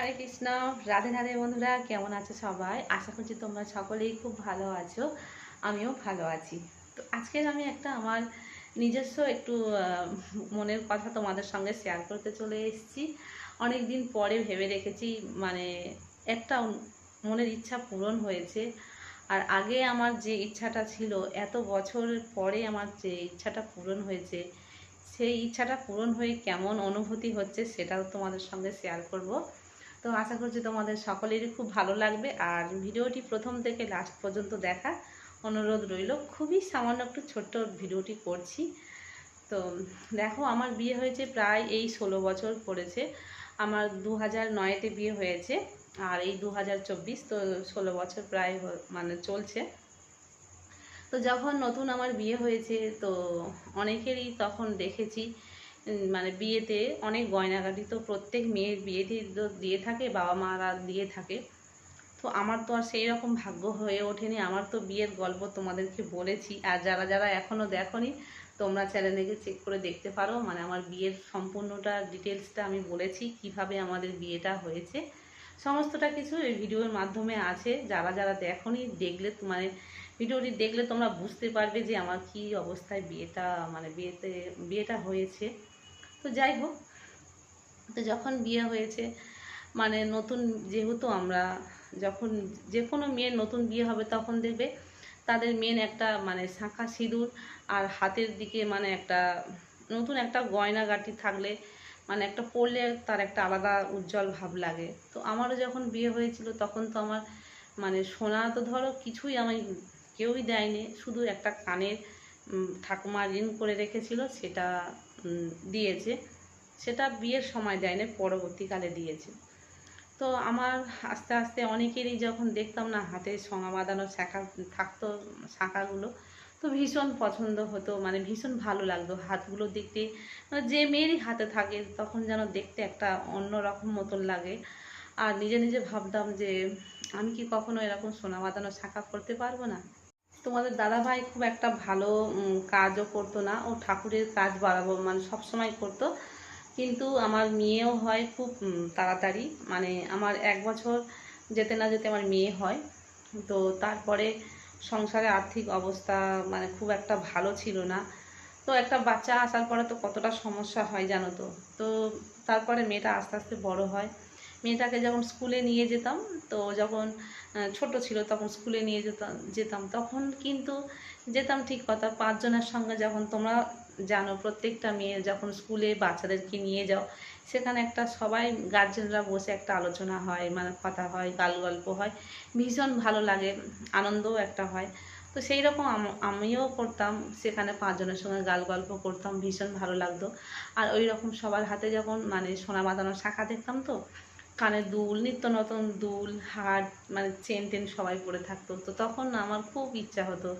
হরে কৃষ্ণ, রাধে রাধে বন্ধুরা, কেমন আছো সবাই? আশা করছি তোমরা সকলেই খুব ভালো আছো, আমিও ভালো আছি। তো আজকের আমি একটা আমার নিজস্ব একটু মনের কথা তোমাদের সঙ্গে শেয়ার করতে চলে এসেছি। অনেক দিন পরে ভেবে রেখেছি মানে একটা মনের ইচ্ছা পূরণ হয়েছে। আর আগে আমার যে ইচ্ছাটা ছিল, এত বছর পরে আমার যে ইচ্ছাটা পূরণ হয়েছে, সেই ইচ্ছাটা পূরণ হয়ে কেমন অনুভূতি হচ্ছে সেটাও তোমাদের সঙ্গে শেয়ার করব। তো আশা করছি তোমাদের সকলেরই খুব ভালো লাগবে। আর ভিডিওটি প্রথম থেকে লাস্ট পর্যন্ত দেখা। অনুরোধ রইল, খুবই সামান্য একটু ছোট্ট ভিডিওটি করছি। তো দেখো, আমার বিয়ে হয়েছে প্রায় এই ষোলো বছর পড়েছে। আমার দু হাজার নয়তে বিয়ে হয়েছে আর এই দু হাজার চব্বিশ তো ষোলো বছর প্রায় মানে চলছে। তো যখন নতুন আমার বিয়ে হয়েছে, তো অনেকেরই তখন দেখেছি মানে বিয়েতে অনেক গয়নাগাটি তো প্রত্যেক মেয়ের বিয়েতে তো দিয়ে থাকে, বাবা মারা দিয়ে থাকে। তো আমার তো আর সেই রকম ভাগ্য হয়ে ওঠেনি। আমার তো বিয়ের গল্প তোমাদেরকে বলেছি। আর যারা যারা এখনও দেখোনি, তোমরা চ্যানেলে চেক করে দেখতে পারো। মানে আমার বিয়ের সম্পূর্ণটা ডিটেলসটা আমি বলেছি, কীভাবে আমাদের বিয়েটা হয়েছে। সমস্তটা কিছু এই ভিডিওর মাধ্যমে আছে। যারা যারা দেখোনি, দেখলে মানে ভিডিওটি দেখলে তোমরা বুঝতে পারবে যে আমার কি অবস্থায় বিয়েটা মানে বিয়েতে, বিয়েটা হয়েছে। তো যাই হোক, তো যখন বিয়ে হয়েছে মানে নতুন যেহেতু আমরা, যখন যে কোনো মেয়ের নতুন বিয়ে হবে তখন দেখবে তাদের মেন একটা মানে শাঁখা সিঁদুর আর হাতের দিকে মানে একটা নতুন একটা গয়নাগাটি থাকলে মানে একটা পরলে তার একটা আলাদা উজ্জ্বল ভাব লাগে। তো আমারও যখন বিয়ে হয়েছিল তখন তো আমার মানে সোনা তো ধরো কিছুই আমি কেউই দেয়নি, শুধু একটা কানের ঠাকুমা ঋণ করে রেখেছিল, সেটা দিয়েছে। সেটা বিয়ের সময় দেয় দেয়নি, পরবর্তীকালে দিয়েছে। তো আমার আস্তে আস্তে অনেকেরই যখন দেখতাম না, হাতে সঙা বাঁধানো শাঁখা থাকতো, শাঁখাগুলো, তো ভীষণ পছন্দ হতো মানে ভীষণ ভালো লাগতো। হাতগুলো দেখতে মানে যে মেয়েরই হাতে থাকে, তখন যেন দেখতে একটা অন্য রকম মতন লাগে। আর নিজে নিজে ভাবতাম যে, আমি কি কখনো এরকম সোনা বাঁধানো শাঁখা করতে পারব না? তোমাদের দাদাভাই খুব একটা ভালো কাজও করতো না। ও ঠাকুরের কাজ বাড়াবো মানে সবসময় করতো। কিন্তু আমার মেয়েও হয় খুব তাড়াতাড়ি। মানে আমার এক বছর যেতে না যেতে আমার মেয়ে হয়। তো তারপরে সংসারে আর্থিক অবস্থা মানে খুব একটা ভালো ছিল না। তো একটা বাচ্চা আসার পরে তো কতটা সমস্যা হয় জানো তো? তো তারপরে মেয়েটা আস্তে আস্তে বড় হয়। মেয়েটাকে যখন স্কুলে নিয়ে যেতাম, তো যখন ছোট ছিল তখন স্কুলে নিয়ে যেতাম যেতাম। তখন কিন্তু যেতাম ঠিক কথা, পাঁচজনের সঙ্গে যখন তোমরা জানো, প্রত্যেকটা মেয়ে যখন স্কুলে বাচ্চাদেরকে নিয়ে যাও, সেখানে একটা সবাই গার্জেনরা বসে একটা আলোচনা হয় মানে কথা হয় গাল গল্প হয়। ভীষণ ভালো লাগে, আনন্দও একটা হয়। তো সেই রকম আম- আমিও করতাম, সেখানে পাঁচজনের সঙ্গে গাল গল্প করতাম, ভীষণ ভালো লাগতো। আর ওই রকম সবার হাতে যখন মানে সোনা বাঁধানো শাখা দেখতাম তো কানের দুল নিত্য নতুন দুল হার মানে চেন টেন সবাই পরে থাকতো। তো তখন আমার খুব ইচ্ছা হতো।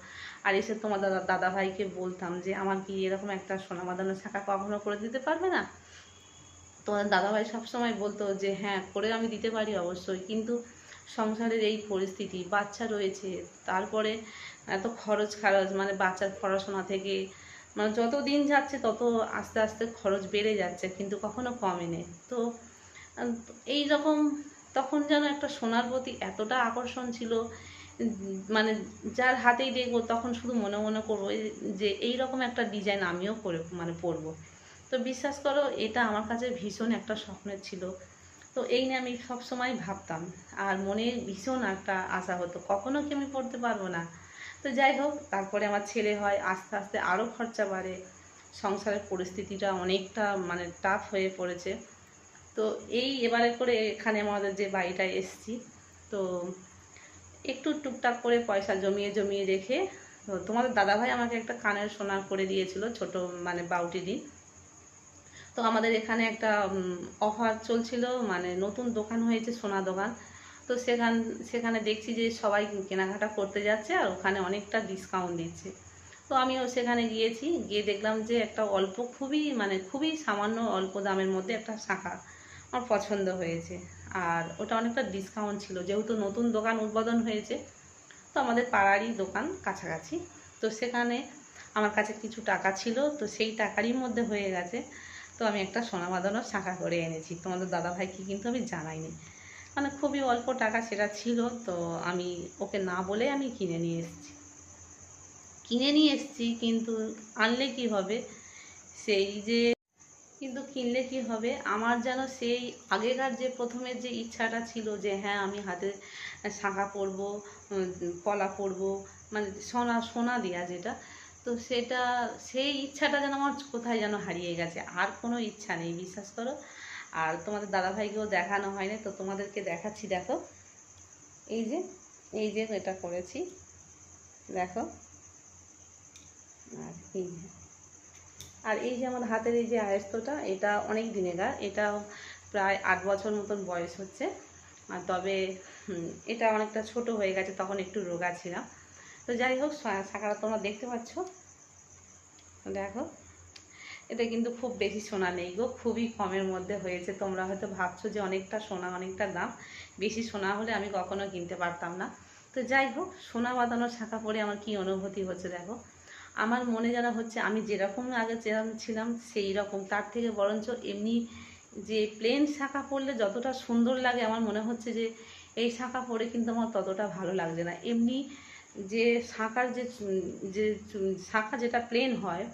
আর এসে তোমার দাদা দাদা ভাইকে বলতাম যে আমার কি এরকম একটা সোনা বাঁধানো শাখা কখনো করে দিতে পারবে না? তোমার দাদাভাই সবসময় বলতো যে হ্যাঁ করে আমি দিতে পারি অবশ্যই। কিন্তু সংসারের এই পরিস্থিতি বাচ্চা রয়েছে তারপরে এত খরচ খারচ মানে বাচ্চার পড়াশোনা থেকে মানে যত দিন যাচ্ছে তত আস্তে আস্তে খরচ বেড়ে যাচ্ছে কিন্তু কখনো কমেনি। তো আহ, এই রকম তখন যেন একটা সোনার প্রতি এতটা আকর্ষণ ছিল মানে যার হাতেই দেখব তখন শুধু মনে মনে করব যে এই রকম একটা ডিজাইন আমিও করে মানে পরবো। তো বিশ্বাস করো, এটা আমার কাছে ভীষণ একটা স্বপ্নের ছিল। তো এই নিয়ে আমি সবসময় ভাবতাম, আর মনে ভীষণ একটা আশা হতো, কখনো কি আমি পড়তে পারব না। তো যাই হোক, তারপরে আমার ছেলে হয়, আস্তে আস্তে আরও খরচা বাড়ে, সংসারের পরিস্থিতিটা অনেকটা মানে টাফ হয়ে পড়েছে। তো এই এবারে করে এখানে আমাদের যে বাড়িটায় এসছি, তো একটু টুকটাক করে পয়সা জমিয়ে জমিয়ে রেখে তোমাদের দাদাভাই আমাকে একটা কানের সোনা করে দিয়েছিল ছোট মানে বাউটি দিন তো আমাদের এখানে একটা অফার চলছিল মানে নতুন দোকান হয়েছে সোনা দোকান। তো সেখান, সেখানে দেখছি যে সবাই কেনাকাটা করতে যাচ্ছে আর ওখানে অনেকটা ডিসকাউন্ট দিচ্ছে। তো আমিও সেখানে গিয়েছি, গিয়ে দেখলাম যে একটা অল্প, খুবই মানে খুবই সামান্য অল্প দামের মধ্যে একটা শাখা। আমার পছন্দ হয়েছে। আর ওটা অনেকটা ডিসকাউন্ট ছিল। যেহেতু নতুন দোকান উদ্বোধন হয়েছে, তো আমাদের পাড়ারই দোকান কাছাকাছি। তো সেখানে আমার কাছে কিছু টাকা ছিল, তো সেই টাকারই মধ্যে হয়ে গেছে। তো আমি একটা সোনা বাঁধানোর শাঁখা করে এনেছি। তোমাদের দাদাভাইকে কিন্তু আমি জানাইনি। মানে খুবই অল্প টাকা সেটা ছিল, তো আমি ওকে না বলে আমি কিনে নিয়ে এসেছি। কিনে নিয়ে এসেছি, কিন্তু আনলে কি হবে? সেই যে কিনলে কি হবে? আমার যেন সেই আগেকার যে প্রথমের যে ইচ্ছাটা ছিল যে হ্যাঁ আমি হাতে শাঁখা পরবো পলা পরবো মানে সোনা সোনা দেওয়া যেটা, তো সেটা, সেই ইচ্ছাটা যেন আমার কোথায় যেন হারিয়ে গেছে। আর কোনো ইচ্ছা নেই, বিশ্বাস করো। আর তোমাদের দাদাভাইকেও দেখানো হয়নি, তো তোমাদেরকে দেখাচ্ছি, দেখো। এই যে এই যে এটা করেছি, দেখো। আর এই আর এই যে আমার হাতের এই যে আয়স্তটা, এটা অনেক দিনেকার এটা প্রায় আট বছর মতন বয়স হচ্ছে। আর তবে এটা অনেকটা ছোট হয়ে গেছে, তখন একটু রোগা ছিলাম। তো যাই হোক শাখাটা তোমরা দেখতে পাচ্ছ। দেখো, এটা কিন্তু খুব বেশি সোনা নেই গো, খুবই কমের মধ্যে হয়েছে। তোমরা হয়তো ভাবছ যে অনেকটা সোনা, অনেকটা দাম। বেশি সোনা হলে আমি কখনো কিনতে পারতাম না। তো যাই হোক, সোনা বাঁধানোর শাখা পরে আমার কি অনুভূতি হচ্ছে দেখো। আমার মনে যেন হচ্ছে আমি যেরকম আগে যেরকম ছিলাম সেই রকম। তার থেকে বরঞ্চ এমনি যে প্লেন শাখা পরলে যতটা সুন্দর লাগে আমার মনে হচ্ছে যে এই শাখা পরে কিন্তু আমার ততটা ভালো লাগছে না। এমনি যে শাখার যে যে শাখা যেটা প্লেন হয়,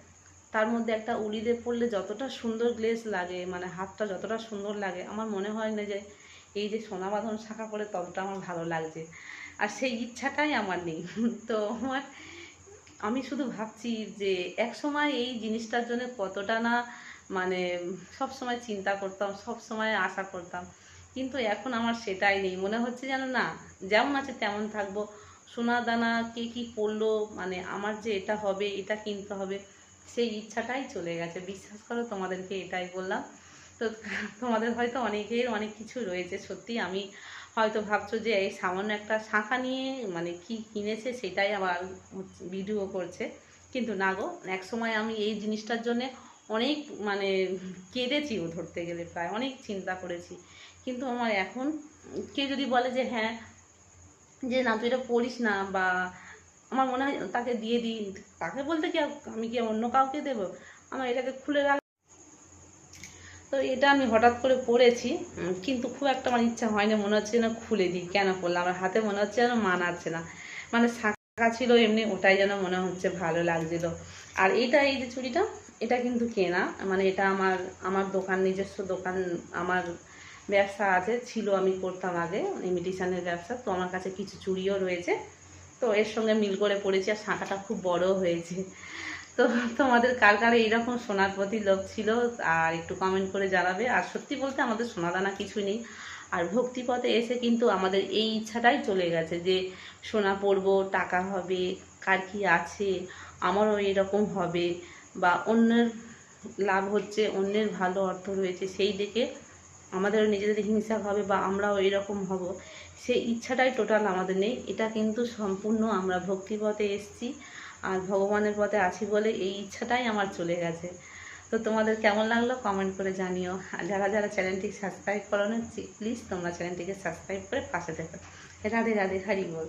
তার মধ্যে একটা উলিদে পরলে যতটা সুন্দর গ্লেস লাগে মানে হাতটা যতটা সুন্দর লাগে, আমার মনে হয় না যে এই যে সোনা বাঁধন শাখা পরে ততটা আমার ভালো লাগছে। আর সেই ইচ্ছাটাই আমার নেই। তো আমার আমি শুধু ভাবছি যে এক সময় এই জিনিসটার জন্য কতটা না মানে সব সময় চিন্তা করতাম, সব সময় আশা করতাম। কিন্তু এখন আমার সেটাই নেই। মনে হচ্ছে যেন না, যেমন আছে তেমন থাকব। সোনা দানা কে কী করল মানে আমার যে এটা হবে, এটা কিনতে হবে, সেই ইচ্ছাটাই চলে গেছে। বিশ্বাস করো তোমাদেরকে এটাই বললাম। তো তোমাদের হয়তো অনেকের অনেক কিছু রয়েছে, সত্যি আমি হয়তো ভাবছ যে এই সামান্য একটা শাঁখা নিয়ে মানে কি কিনেছে সেটাই আবার ভিডিও করছে। কিন্তু না গো, এক সময় আমি এই জিনিসটার জন্য অনেক মানে কেঁদেছিও ধরতে গেলে প্রায়, অনেক চিন্তা করেছি। কিন্তু আমার এখন কেউ যদি বলে যে হ্যাঁ যে না, তুই এটা পড়িস না বা আমার মনে হয় তাকে দিয়ে দিই, তাকে বলতে কি আমি কি অন্য কাউকে দেবো? আমার এটাকে খুলে রাখ তো এটা আমি হঠাৎ করে পড়েছি কিন্তু খুব একটা আমার ইচ্ছা হয় না মনে হচ্ছে যেন খুলে দিই, কেন করলাম আমার হাতে মনে হচ্ছে যেন মানাচ্ছে না। মানে শাঁখা ছিল এমনি, ওটাই যেন মনে হচ্ছে ভালো লাগছিল। আর এইটা এই যে চুড়িটা, এটা কিন্তু কেনা মানে এটা আমার আমার দোকান, নিজস্ব দোকান, আমার ব্যবসা আছে, ছিল আমি করতাম আগে, ইমিটেশনের ব্যবসা, তো আমার কাছে কিছু চুড়িও রয়েছে। তো এর সঙ্গে মিল করে পড়েছি, আর শাঁখাটা খুব বড় হয়েছে। তো তোমাদের কার কার এইরকম সোনার প্রতি লোভ ছিল, আর একটু কমেন্ট করে জানাবে। আর সত্যি বলতে আমাদের সোনাদানা কিছুই নেই। আর ভক্তিপথে এসে কিন্তু আমাদের এই ইচ্ছাটাই চলে গেছে যে সোনা পড়ব, টাকা হবে, কার কি আছে, আমারও এরকম হবে, বা অন্যের লাভ হচ্ছে, অন্যের ভালো অর্থ রয়েছে, সেই দেখে আমাদেরও নিজেদের হিংসা হবে বা আমরাও এরকম হব। সেই ইচ্ছাটাই টোটাল আমাদের নেই। এটা কিন্তু সম্পূর্ণ আমরা ভক্তিপথে এসেছি। আর ভগবানের পথে আছি বলে এই ইচ্ছাটাই আমার চলে গেছে। তো তোমাদের কেমন লাগল কমেন্ট করে জানিও। যারা যারা চ্যানেলটি সাবস্ক্রাইব করো না প্লিজ তোমরা চ্যানেলটিকে সাবস্ক্রাইব করে পাশে দেখো রাধে রাধে, হারি বল।